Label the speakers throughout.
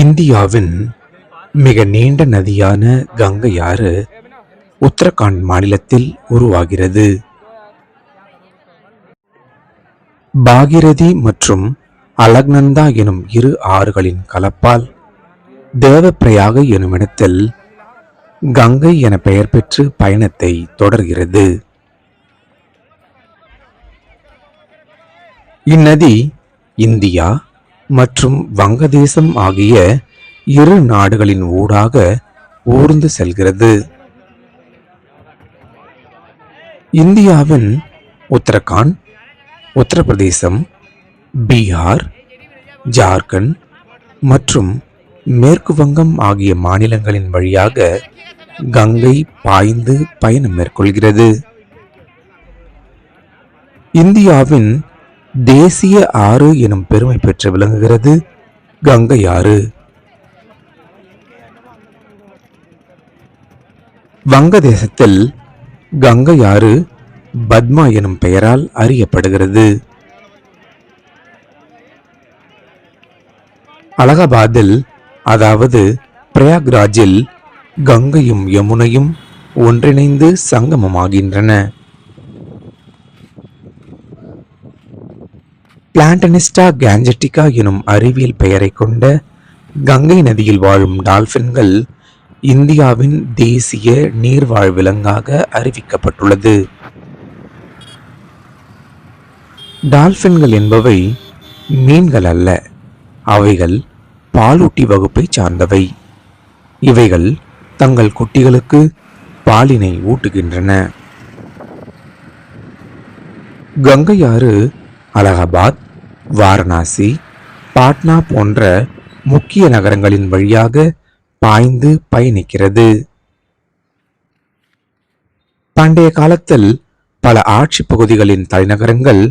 Speaker 1: இந்தியாவின் மிக நீண்ட நதியான கங்கை ஆறு உத்தரகாண்ட் மாநிலத்தில் உருவாகிறது. பாகிரதி மற்றும் அலக்நந்தா எனும் இரு ஆறுகளின் கலப்பால் தேவப்பிரயாக எனும் இடத்தில் கங்கை என பெயர் பெற்று பயணத்தை தொடர்கிறது. இந்நதி இந்தியா மற்றும் வங்கதேசம் ஆகிய இரு நாடுகளின் ஊடாக ஊர்ந்து செல்கிறது. இந்தியாவின் உத்தரகாண்ட் உத்தரப்பிரதேசம் பீகார் ஜார்க்கண்ட் மற்றும் மேற்கு வங்கம் ஆகிய மாநிலங்களின் வழியாக கங்கை பாய்ந்து பயணம் மேற்கொள்கிறது. இந்தியாவின் தேசிய ஆறு எனும் பெருமை பெற்று விளங்குகிறது. கங்கை ஆறு. வங்கதேசத்தில் கங்கை ஆறு பத்மா எனும் பெயரால் அறியப்படுகிறது. அலகாபாத்தில் அதாவது பிரயாக்ராஜில் கங்கையும் யமுனையும் ஒன்றிணைந்து சங்கமமாகின்றன. பிளான்டனிஸ்டா கேஞ்சட்டிகா எனும் அறிவியல் பெயரை கொண்ட கங்கை நதியில் வாழும் டால்பின்கள் இந்தியாவின் தேசிய நீர்வாழ் விலங்காக அறிவிக்கப்பட்டுள்ளது. டால்பின்கள் என்பவை மீன்கள் அல்ல அவைகள் பாலூட்டி வகுப்பை சார்ந்தவை. இவைகள் தங்கள் குட்டிகளுக்கு பாலினை ஊட்டுகின்றன. கங்கை ஆறு அலகாபாத் வாரணாசி பாட்னா போன்ற முக்கிய நகரங்களின் வழியாக பாய்ந்து பயணிக்கிறது. பண்டைய காலத்தில் பல ஆட்சி பகுதிகளின் தலைநகரங்கள்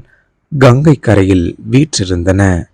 Speaker 1: கங்கை கரையில் வீற்றிருந்தன.